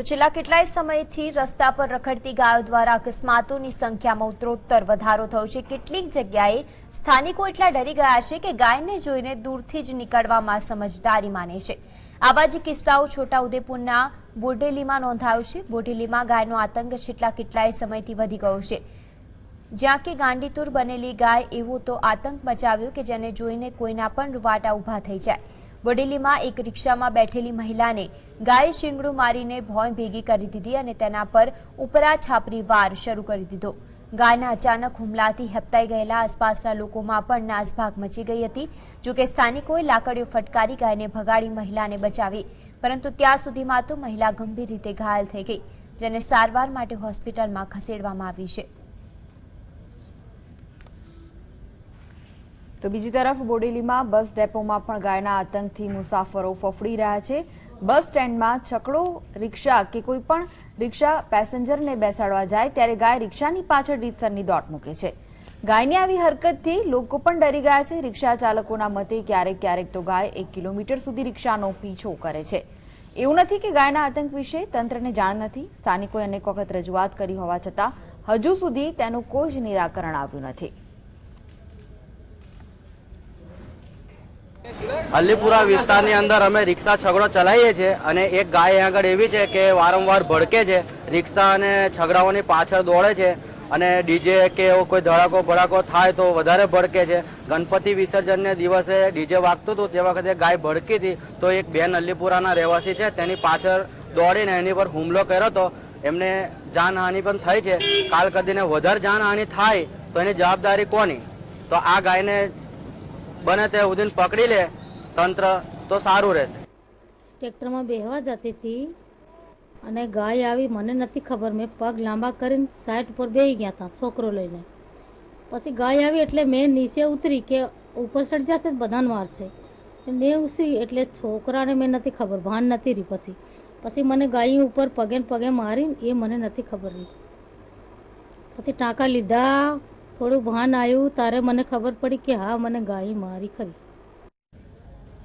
તો છેલ્લા કેટલાય સમયથી રસ્તા પર રખડતી ગાયો દ્વારા અકસ્માતોની સંખ્યામાં ઉત્તરોત્તર વધારો થયો છે. કેટલીક જગ્યાએ સ્થાનિકો એટલા ડરી ગયા છે કે ગાયને જોઈને દૂરથી જ નીકળવામાં સમજદારી માને છે. આવા જ કિસ્સાઓ છોટાઉદેપુરના બોડેલીમાં નોંધાયો છે. બોડેલીમાં ગાયનો આતંક છેલ્લા કેટલાય સમયથી વધી ગયો છે. જ્યાં કે ગાંડીતુર બનેલી ગાય એવો તો આતંક મચાવ્યો કે જેને જોઈને કોઈના પણ રૂવાટા ઊભા થઈ જાય. બોડેલીમાં એક રિક્ષામાં બેઠેલી મહિલાને ગાય શીંગડું મારીને ભોંય ભેગી કરી દીધી અને તેના પર ઉપરા છાપરી વાર શરૂ કરી દીધો. ગાયના અચાનક હુમલાથી હેપતાઈ ગયેલા આસપાસના લોકોમાં પણ નાસભાગ મચી ગઈ હતી. જોકે સ્થાનિકોએ લાકડીઓ ફટકારી ગાયને ભગાડી મહિલાને બચાવી, પરંતુ ત્યાં સુધીમાં તો મહિલા ગંભીર રીતે ઘાયલ થઈ ગઈ, જેને સારવાર માટે હોસ્પિટલમાં ખસેડવામાં આવી છે. તો બીજી તરફ બોડેલીમાં બસ ડેપોમાં પણ ગાયના આતંકથી મુસાફરો ફફડી રહ્યા છે. બસ સ્ટેન્ડમાં છકડો, રિક્ષા કે કોઈ પણ રિક્ષા પેસેન્જરને બેસાડવા જાય ત્યારે ગાય રિક્ષાની પાછળ રીતસરની દોટ મૂકે છે. ગાયની આવી હરકતથી લોકો પણ ડરી ગયા છે. રિક્ષા ચાલકોના મતે ક્યારેક ક્યારેક તો ગાય એક કિલોમીટર સુધી રિક્ષાનો પીછો કરે છે. એવું નથી કે ગાયના આતંક વિશે તંત્રને જાણ નથી. સ્થાનિકોએ અનેક વખત રજૂઆત કરી હોવા છતાં હજુ સુધી તેનું કોઈ જ નિરાકરણ આવ્યું નથી. અલીપુરા વિસ્તારની અંદર અમે રિક્ષા છગડો ચલાવીએ છીએ અને એક ગાય આગળ એવી છે કે વારંવાર ભડકે છે. રિક્ષા અને છગડાઓની પાછળ દોડે છે અને ડીજે કે એવો કોઈ ધડાકો ભડાકો થાય તો વધારે ભડકે છે. ગણપતિ વિસર્જનને દિવસે ડીજે વાગતું હતું તે વખતે ગાય ભડકી હતી તો એક બેન અલીપુરાના રહેવાસી છે તેની પાછળ દોડીને એની પર હુમલો કર્યો હતો. એમને જાનહાનિ પણ થઈ છે. કાલ કદીને વધારે જાનહાનિ થાય તો એની જવાબદારી કોની? તો આ ગાયને બને તે સુધીને પકડી લે તંત્ર તો સારું રહેશે. ટ્રેક્ટરમાં બેહવા જતી હતી અને ગાય આવી મને નથી ખબર. મેં પગ લાંબા કરીને સાઈડ ઉપર બેહી ગયા હતા છોકરો લઈને. પછી ગાય આવી એટલે મેં નીચે ઉતરી કે ઉપર ચડી જતે બધાને મારશે. મેં ઉતરી એટલે છોકરાને મેં નથી ખબર. ભાન નથી રહી પછી. પછી મને ગાય ઉપર પગે પગે મારીને એ મને નથી ખબર રહી. પછી ટાંકા લીધા. થોડું ભાન આવ્યું તારે મને ખબર પડી કે હા, મને ગાય મારી ખરી.